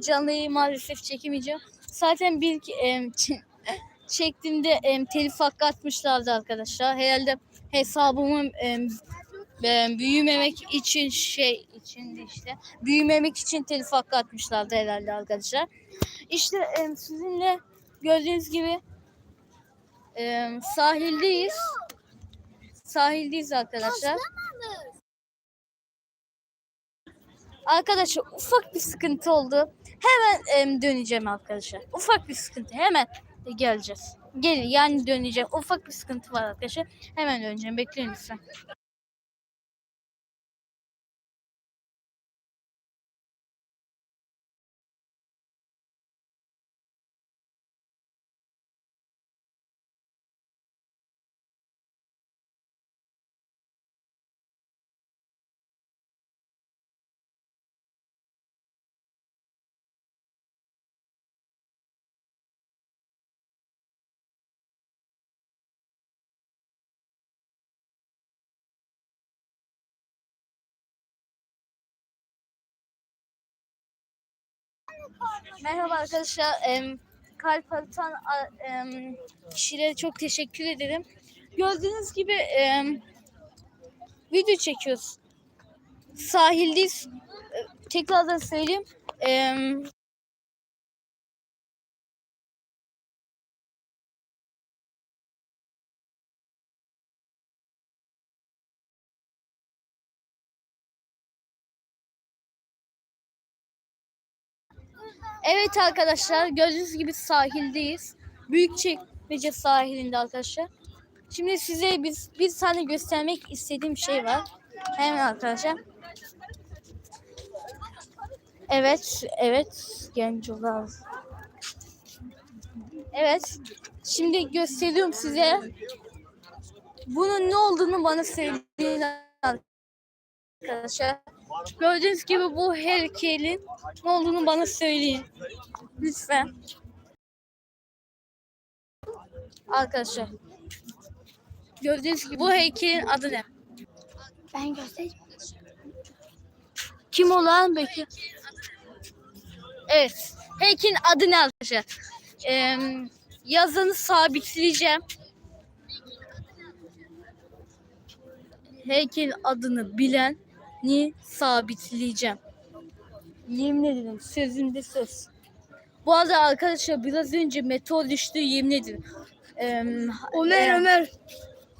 canlı yayın maalesef çekemeyeceğim. Zaten bir ç- çektiğimde em, telif hakkı atmışlardı arkadaşlar. Herhalde hesabımın em, em, büyümemek için şey için işte büyümemek için telif hakkı atmışlardı herhalde arkadaşlar. İşte em, sizinle gördüğünüz gibi em, sahildeyiz. Sahildeyiz arkadaşlar. Arkadaşlar ufak bir sıkıntı oldu. Hemen em, döneceğim arkadaşlar. Ufak bir sıkıntı. Hemen geleceğiz. Gel yani döneceğim. Ufak bir sıkıntı var arkadaşlar. Hemen döneceğim. Bekleyin lütfen. Merhaba arkadaşlar. Em, kalp atan kişilere çok teşekkür ederim. Gördüğünüz gibi video çekiyoruz. Sahildeyiz. E, Tekrardan söyleyeyim. Evet arkadaşlar gördüğünüz gibi sahildeyiz. Büyükçekmece sahilinde arkadaşlar. Şimdi size biz bir tane göstermek istediğim şey var. Hemen arkadaşlar. Evet, evet gencolar. Evet. Şimdi gösteriyorum size. Bunun ne olduğunu bana söyleyin arkadaşlar. Gördüğünüz gibi bu heykelin ne olduğunu bana söyleyin. Lütfen. Arkadaşlar. Gördüğünüz gibi bu heykelin adı ne? Ben göstereyim. Kim olan peki? Evet. Heykelin adı ne arkadaşlar? Ee, yazını sabitleyeceğim. Heykelin adını bileni sabitleyeceğim. Yemin ederim sözümde söz. Bu arada arkadaşlar biraz önce meteor düştü yemin ederim. Ee, Ömer e, Ömer.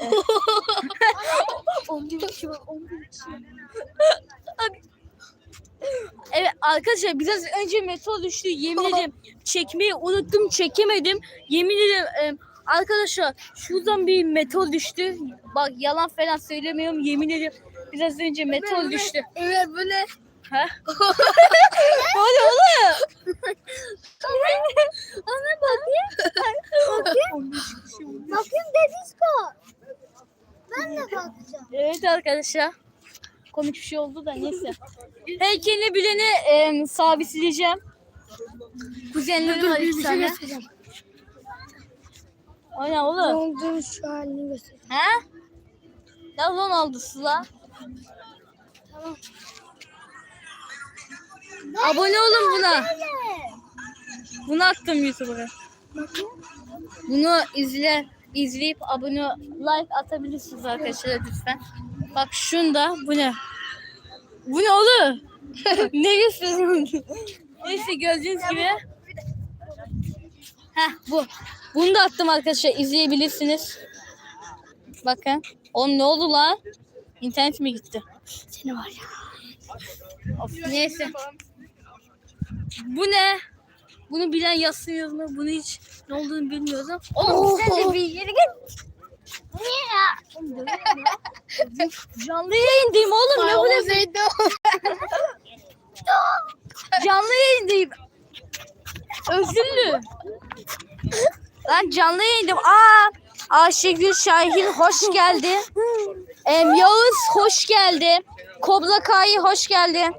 11 kişi var 11 kişi. Evet arkadaşlar biraz önce meteor düştü yemin ederim çekmeyi unuttum çekemedim yemin ederim e, arkadaşlar şuradan bir meteor düştü bak yalan falan söylemiyorum yemin ederim biraz önce meteor düştü. Ömer bu ne? Ha? ne oluyor oğlum? Ona bakayım. bakayım. bakayım Dedisko. Ben de bakacağım. Evet arkadaşlar. Komik bir şey oldu da neyse. Heykelini bileni e, sabitleyeceğim. Kuzenlerim var iki tane. Aynen oğlum. Olduğum şu halini göstereceğim. He? Ne lan oldu Sıla? Abone olun buna. Bunu attım YouTube'a. Bunu izle, izleyip abone like atabilirsiniz arkadaşlar lütfen. Bak şunda bu ne? Bu ne oğlum? ne gösteriyorsun? Neyse gördüğünüz gibi. Heh bu. Bunu da attım arkadaşlar izleyebilirsiniz. Bakın. Oğlum ne oldu lan? İnternet mi gitti? Seni var ya. Of, neyse. Bu ne? Bunu bilen yazsın yazma. Bunu hiç ne olduğunu bilmiyorum. Oğlum sen de bir yere git. Niye ya? Canlı yayındayım oğlum. Ne bu ne? Zeydo. Canlı yayındayım. Özürlü. Lan canlı yayındayım. Aa, Ayşegül Şahin hoş geldi. Em, Yağız hoş geldi. Kobra Kai hoş geldi.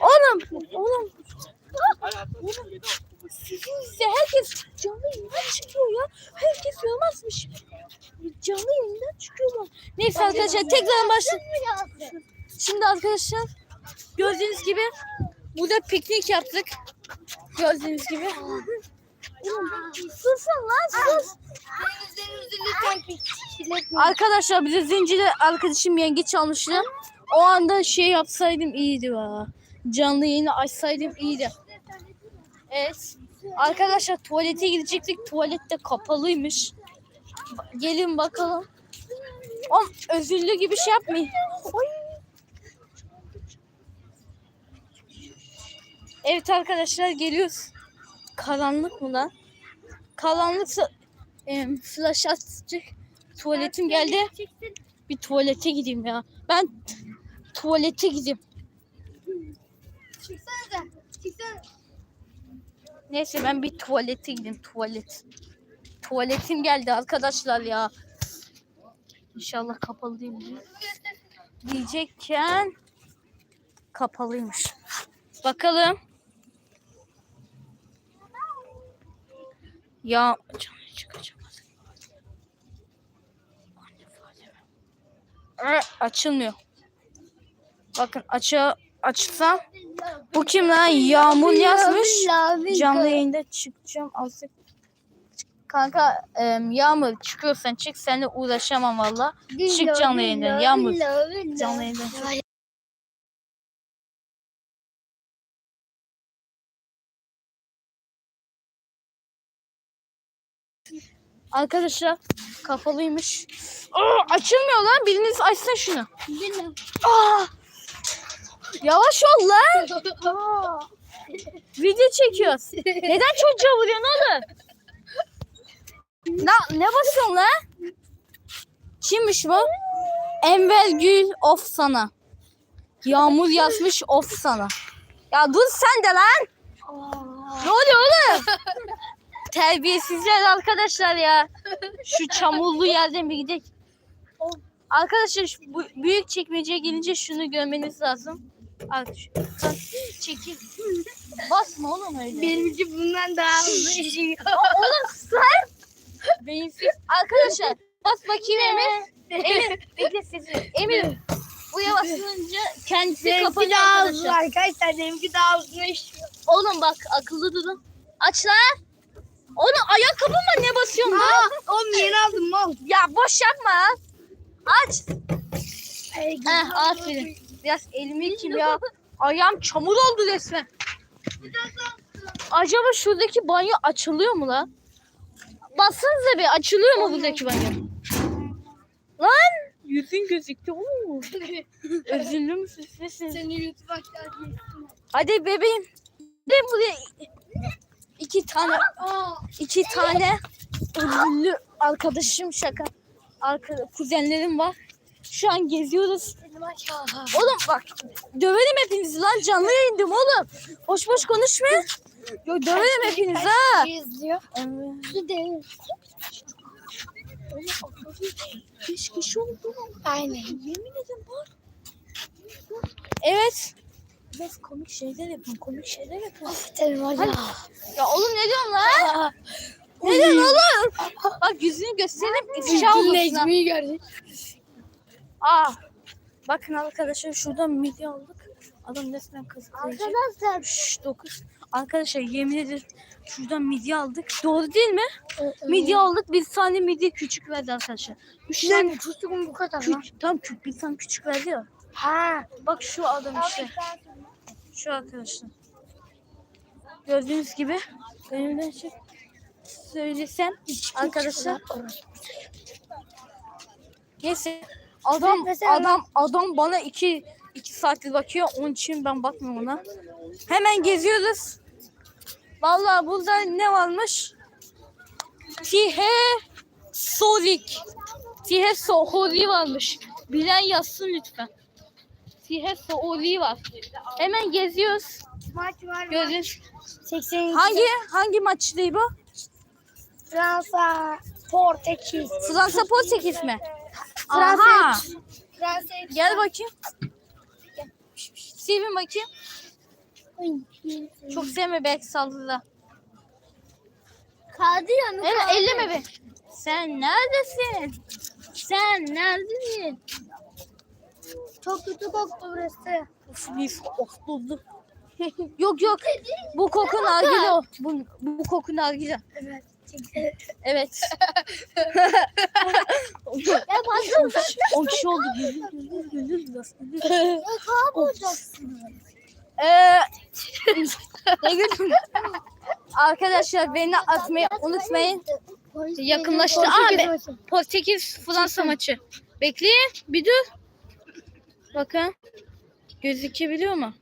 Oğlum, oğlum. Sizin size herkes canlı yayından çıkıyor ya. Herkes yazmazmış. Canlı yayından çıkıyorlar. Neyse arkadaşlar tekrar başla. Şimdi arkadaşlar gördüğünüz gibi burada piknik yaptık. Gördüğünüz gibi. Susun lan sus. Arkadaşlar bize zincirle arkadaşım yengeç almıştı. O anda şey yapsaydım iyiydi va. Canlı yayını açsaydım iyiydi. Evet. Arkadaşlar tuvalete gidecektik. Tuvalet de kapalıymış. Gelin bakalım. Oğlum özürlü gibi şey yapmayın. Oy. Evet arkadaşlar geliyoruz. Karanlık mı lan? Karanlıksa em, flash atacak. Tuvaletim geldi. Bir tuvalete gideyim ya. Ben tuvalete gideyim. Çıksana Çıksana. Neyse ben bir tuvalete gideyim. Tuvalet. Tuvaletim geldi arkadaşlar ya. İnşallah kapalı değil. Diyecekken kapalıymış. Bakalım. Ya canım çıkacağım. Ee, açılmıyor. Bakın açı açsam bu kim lan? Yağmur yazmış. Canlı yayında çıkacağım azıcık. Kanka em, Yağmur çıkıyorsan çık seninle uğraşamam valla. Çık canlı yayından Yağmur. Canlı yayından çık. Arkadaşlar kafalıymış. Aa, açılmıyor lan. Biriniz açsın şunu. Aa! Yavaş ol lan. Video çekiyoruz. Neden çocuğa vuruyorsun oğlum? Ne, ne basıyorsun lan? Kimmiş bu? Enver Gül of sana. Yağmur yazmış of sana. Ya dur sen de lan. Ne oluyor oğlum? Terbiyesizler arkadaşlar ya. Şu çamurlu yerden bir gidelim. Arkadaşlar şu bu büyük çekmeceye gelince şunu görmeniz lazım. Al, şu- bak, çekil. Basma oğlum öyle. Benimki bundan daha hızlı işiyor. Oğlum sen beyinsiz. Arkadaşlar bas bakayım Emir. Emir bekle sesini. Emir buraya basınca kendisi Benimki kapanıyor daha hızlı arkadaşlar. arkadaşlar. Benimki daha hızlı işiyor. Oğlum bak akıllı durun. Aç lan. Oğlum ayakkabıma ne basıyorsun lan? Oğlum yeni aldım mal. Ya boş yapma lan. Aç. Heh aferin. Biraz elimi kim ya. Ayağım çamur oldu resmen. Acaba şuradaki banyo açılıyor mu lan? Bassanıza bir açılıyor mu buradaki banyo? Lan yüzün gözüktü. Oo. Özürlü müsün? Seni YouTube açar Hadi bebeğim. De buraya iki tane iki tane özürlü arkadaşım şaka. Arka, kuzenlerim var. Şu an geziyoruz. Oğlum bak döverim hepinizi lan canlı yayındım oğlum. Boş boş konuşma. Yo döverim hepinizi ha. Beş kişi oldu. Aynen. Yemin ederim var. Evet. Biraz komik şeyler yapın. Komik şeyler yapın. Senin var ya. Ya oğlum ne diyorsun lan? Ne diyorsun oğlum? Bak yüzünü göstereyim. ifşa olursun. Necmi'yi gördük. Aa. Bakın arkadaşlar şuradan midye aldık. Adam resmen kazıklayacak. Arkadaşlar. Şşş 9. Arkadaşlar yemin ederim şuradan midye aldık. Doğru değil mi? Midye aldık. Bir tane midye küçük verdi arkadaşlar. Üç tane küçüğüm bu kadar lan. küçük. Tam küçük bir tane küçük verdi ya. Ha. Bak şu adam işte. Şu arkadaşlar. Gördüğünüz gibi. Önümden şey söylesem arkadaşlar. Neyse. Adam adam adam bana iki iki saattir bakıyor. Onun için ben bakmıyorum ona. Hemen geziyoruz. Vallahi burada ne varmış? Tihe Solik. Tihe Soholi varmış. Bilen yazsın lütfen. Tihe Soholi var. Hemen geziyoruz. Maç var. Gördünüz. 82. Hangi hangi maçtı bu? Fransa, Portekiz. Fransa Portekiz mi? Fransa. Aha. Fransa. Gel bakayım. Sevin bakayım. Çok sevme belki saldırıda. Kaldı ya mı? Evet elleme be. Sen neredesin? Sen neredesin? Çok kötü koktu burası. Of mis koktu. yok yok. Bu koku nargile o. Bu, bu koku nargile. Evet. Evet. Ya fazla 10 kişi oldu. Güldür güldür güldür biraz. Ya kaybolacaksın. Ee, ne güldün? Arkadaşlar beni atmayı unutmayın. Yakınlaştı. Aa, Portekiz Fransa maçı. Bekleyin bir dur. Bakın. Gözükebiliyor mu?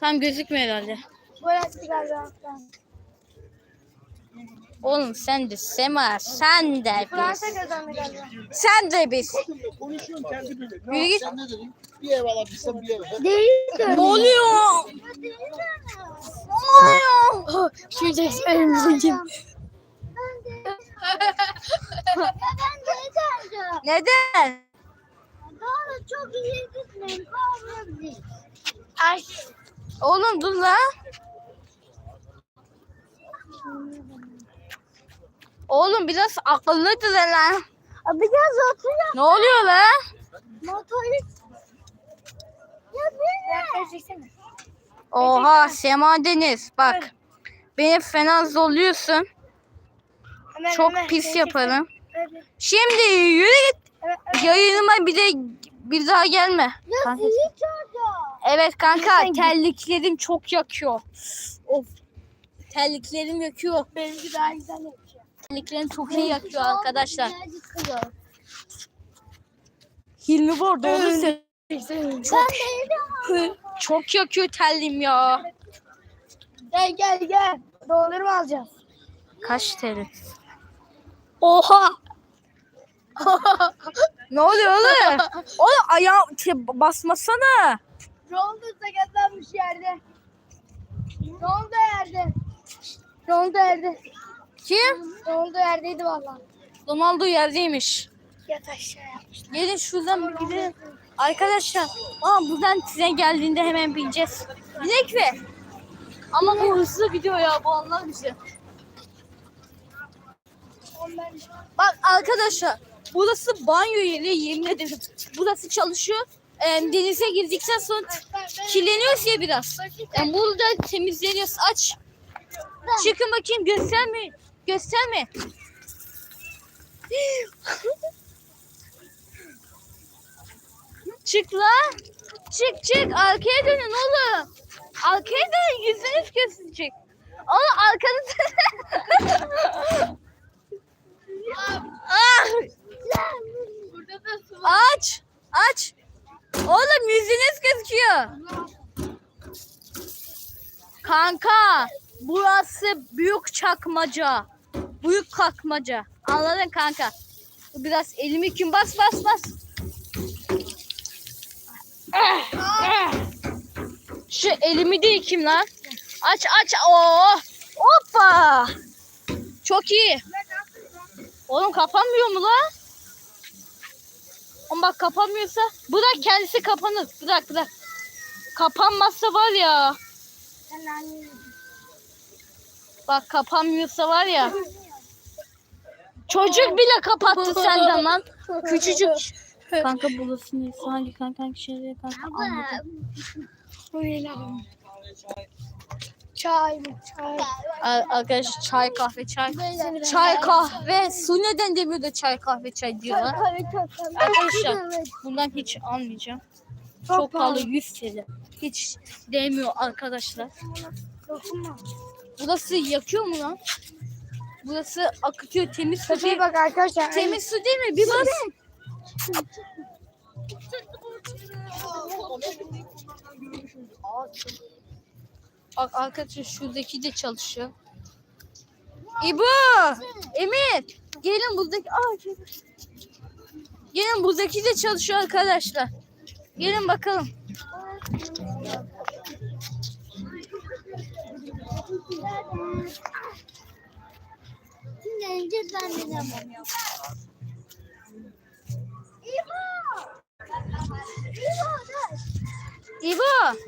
Tam gözükmüyor herhalde. Gol attı galiba. Oğlum sen de Sema sen de Fransa biz. kazandı galiba. Sen de biz. Konuşuyorum kendi bilir. Yürü git. Sen ne dedin? Bir ev alabilsem bir ev. Değil de. Ne oluyor? Ne oluyor? Şu Jackson önümüzdeki. Neden? Çok iyi gitmeyin. Kavga Ay. Oğlum dur la. Oğlum biraz akıllı dur lan. Abi gel otur ya. Ne oluyor la? Motoru. Oha Sema Deniz bak. Beni fena zorluyorsun. Hemen, Çok hemen. pis yaparım. Evet, Şimdi yürü git. evet, evet. Yayınıma bir de bir daha gelme. Ya Kanka. zili çaldı. Evet kanka git. terliklerim çok yakıyor. Of. Terliklerim yakıyor. Benimki daha güzel yapıyor. Terliklerim çok iyi yakıyor arkadaşlar. Hilmi var doğru söylüyor. Ben değilim. Çok yakıyor terliğim ya. Gel gel gel. Dondurma alacağız. Kaç TL? Oha. ne oluyor oğlum? Oğlum ayağım te- basmasana. Ronaldo sakatlanmış yerde. Ronaldo yerde. Ronaldo yerde. Kim? Ronaldo yerdeydi vallahi. Ronaldo yerdeymiş. Yat aşağı yapmış. Gelin şuradan bir gidelim. Arkadaşlar aa, buradan tren geldiğinde hemen bineceğiz. Binek mi? Ama bu hızlı gidiyor ya bu anlar bizi. Bak arkadaşlar burası banyo yeri yemin ederim. Burası çalışıyor. Ee, denize girdikten sonra kirleniyoruz ya biraz. Yani burada temizleniyoruz. Aç. Çıkın bakayım gösterme. Gösterme. Çık la. Çık çık arkaya dönün oğlum. Arkaya dönün yüzünüz gözükecek. Oğlum arkanızı. ah. Aç. Aç. Oğlum yüzünüz gözüküyor. Kanka burası büyük çakmaca. Büyük kalkmaca. Anladın kanka? Biraz elimi kim bas bas bas. Şu elimi de yıkayım lan. Aç aç. Oo. Hoppa. Çok iyi. Oğlum kapanmıyor mu lan? Oğlum bak kapanmıyorsa. Bırak kendisi kapanır. Bırak bırak. Kapanmazsa var ya. Bak kapanmıyorsa var ya. Çocuk bile kapattı senden lan. Küçücük. Kanka burası ne? Hangi kanka hangi şeyleri kanka anladım. Çay mı? Çay. Ar- Arkadaşlar çay kahve çay. Çay kahve. Su neden demiyor da çay kahve çay diyorlar. Arkadaşlar bundan hiç almayacağım. Çok pahalı 100 TL. Hiç değmiyor arkadaşlar. Burası yakıyor mu lan? Burası akıtıyor temiz su değil. bak arkadaşlar. Temiz su değil mi? Bir bas. Bak arkadaşlar şuradaki de çalışıyor. İbo! Emir! Gelin buradaki... Aa, gelin. Gelin buradaki de çalışıyor arkadaşlar. Gelin bakalım. Şimdi önce ben de yapamıyorum. İbo! İbo. İbo!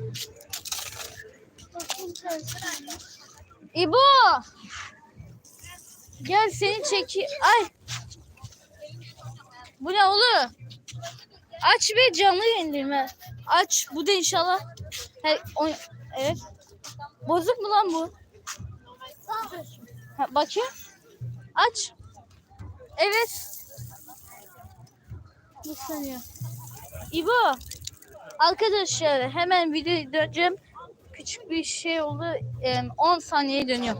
İbo! Gel seni çeki... Ay! Bu ne oğlum? Aç ve canlı indirme. Aç. Bu da inşallah. He, o, evet. Bozuk mu lan bu? Ha, bakayım. Aç. Evet. Bir saniye. İbo. Arkadaşlar hemen video döneceğim. Küçük bir şey oldu. Em, 10 saniye dönüyor.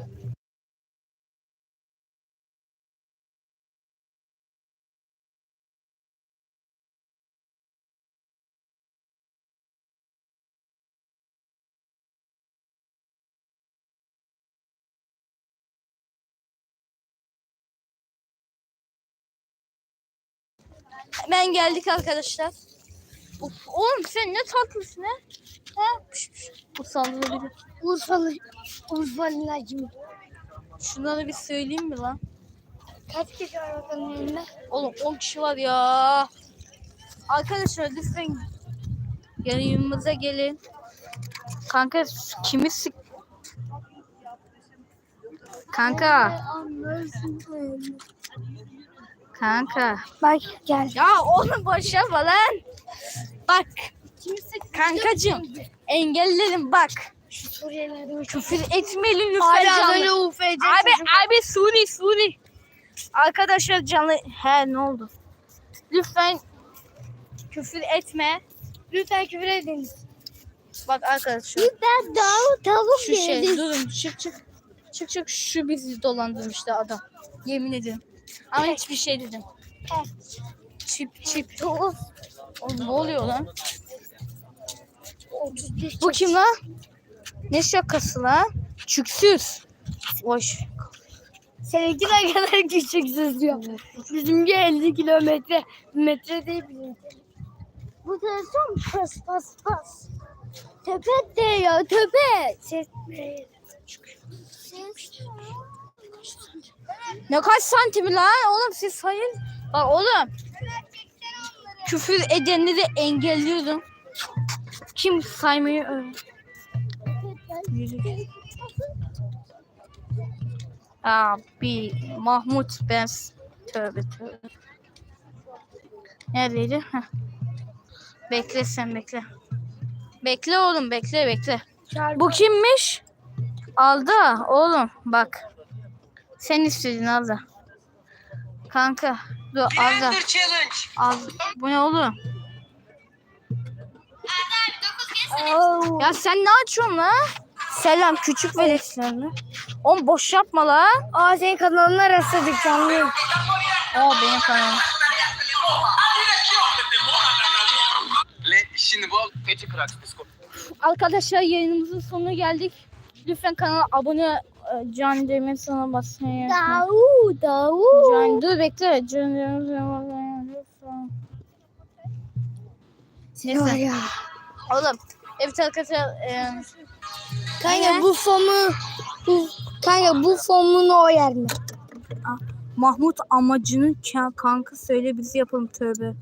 Hemen geldik arkadaşlar. Of, oğlum sen ne tatlısın ha? Ha? Pış pış. Bu sandalye bir. Urfalı. Gibi. Şunları bir söyleyeyim mi lan? Kaç kişi var bakalım yanında? Oğlum 10 kişi var ya. Arkadaşlar lütfen yanımıza gelin. Kanka kimi sık... Kanka, kanka. Bak gel. Ya oğlum boş yapma lan. Bak. Kankacığım engelledim bak. Şu Suriyelilerden Küfür etmeyelim lütfen canlı. Abi abi Suri Suri. Arkadaşlar canlı he ne oldu? Lütfen küfür etme. Lütfen küfür ediniz. Bak arkadaşlar Ben tavuk tavuk şu şey durun çık çık. Çık çık şu bizi dolandırmıştı adam. Yemin ederim. Ama hiçbir şey dedim. Çip çip. Oğlum ne oluyor lan? Bu kim lan? Ne şakası lan? Çüksüz. Boş. Seninki ne kadar küçüksüz diyor. Bizimki 50 kilometre. Metre değil bizimki. Bu telefon pas pas pas. Tepe de ya tepe. Ses. Ne kaç santim lan? Oğlum siz sayın. Bak oğlum. Küfür edenleri engelliyordum. Kim saymayı öğren. Abi Mahmut ben tövbe tövbe. Neredeydi? Bekle sen bekle. Bekle oğlum bekle bekle. Bu kimmiş? Alda oğlum bak. Sen istedin Alda. Kanka dur Alda. challenge. Al. Bu ne oğlum? Oh. Ya sen ne açıyorsun lan? Selam küçük veletlerini. Oğlum boş yapma lan. Aa senin kanalına rastladık canlı. Aa benim kanalım. Şimdi bu. Arkadaşlar yayınımızın sonuna geldik. Lütfen kanala abone e, Can Demir sana basmayı. Davu davu. Can dur bekle. Can Demir sana lütfen. Seni var ya. Oğlum evet arkadaşlar e, Kanka bu fomu bu kanka bu fomunu o yer mi? Mahmut amacının ka- kanka söyle bizi yapalım tövbe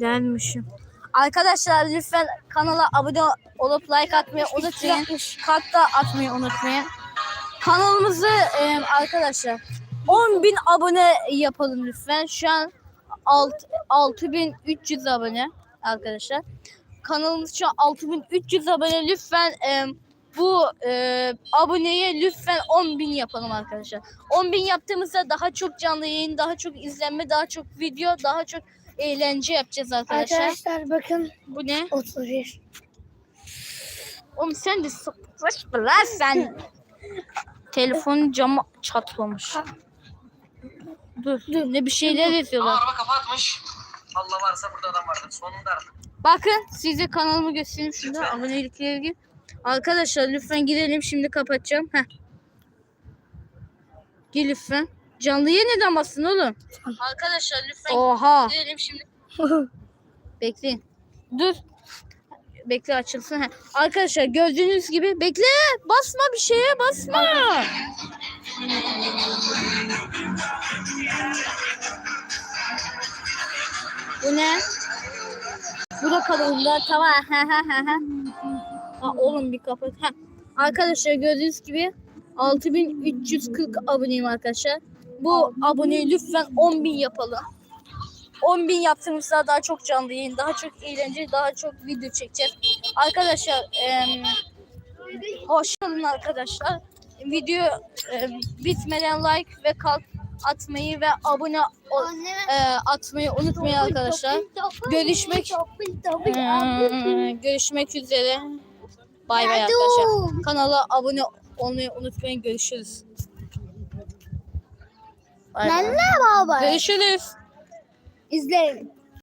dermişim. Arkadaşlar lütfen kanala abone olup like atmayı unutmayın. Kalp da atmayı unutmayın. Kanalımızı e, arkadaşlar 10.000 abone yapalım lütfen. Şu an alt, 6300 abone arkadaşlar. Kanalımız şu an 6300 abone. Lütfen e, bu e, aboneye lütfen 10.000 yapalım arkadaşlar. 10.000 yaptığımızda daha çok canlı yayın, daha çok izlenme, daha çok video, daha çok eğlence yapacağız arkadaşlar. Arkadaşlar bakın Bu ne? 31. Oğlum sen de sıkışma lan sen. Telefon camı çatlamış. Dur, dur ne bir şeyler yazıyorlar. araba kapatmış. Allah varsa burada adam vardır. Sonunda artık. Bakın size kanalımı göstereyim şurada abonelikleri gibi. Arkadaşlar lütfen girelim şimdi kapatacağım. Heh. Gir lütfen. Canlıya neden bastın oğlum? Arkadaşlar lütfen Oha. girelim şimdi. Bekleyin. Dur. Bekle açılsın. Heh. Arkadaşlar gördüğünüz gibi bekle. Basma bir şeye basma. Bu ne? Bu da kanalımda tamam. ha, oğlum bir kapat. Ha. Arkadaşlar gördüğünüz gibi 6340 aboneyim arkadaşlar. Bu aboneyi lütfen 10.000 yapalım. 10 bin yaptığımızda daha çok canlı yayın, daha çok eğlence, daha çok video çekeceğiz. Arkadaşlar em, hoş olun arkadaşlar. Video em, bitmeden like ve kalp atmayı ve abone ol- e, atmayı unutmayın arkadaşlar. Görüşmek Ee, görüşmek üzere. Bay bay arkadaşlar. Kanala abone olmayı unutmayın. Görüşürüz. Bay bay. Anne baba. Görüşürüz. İzleyin.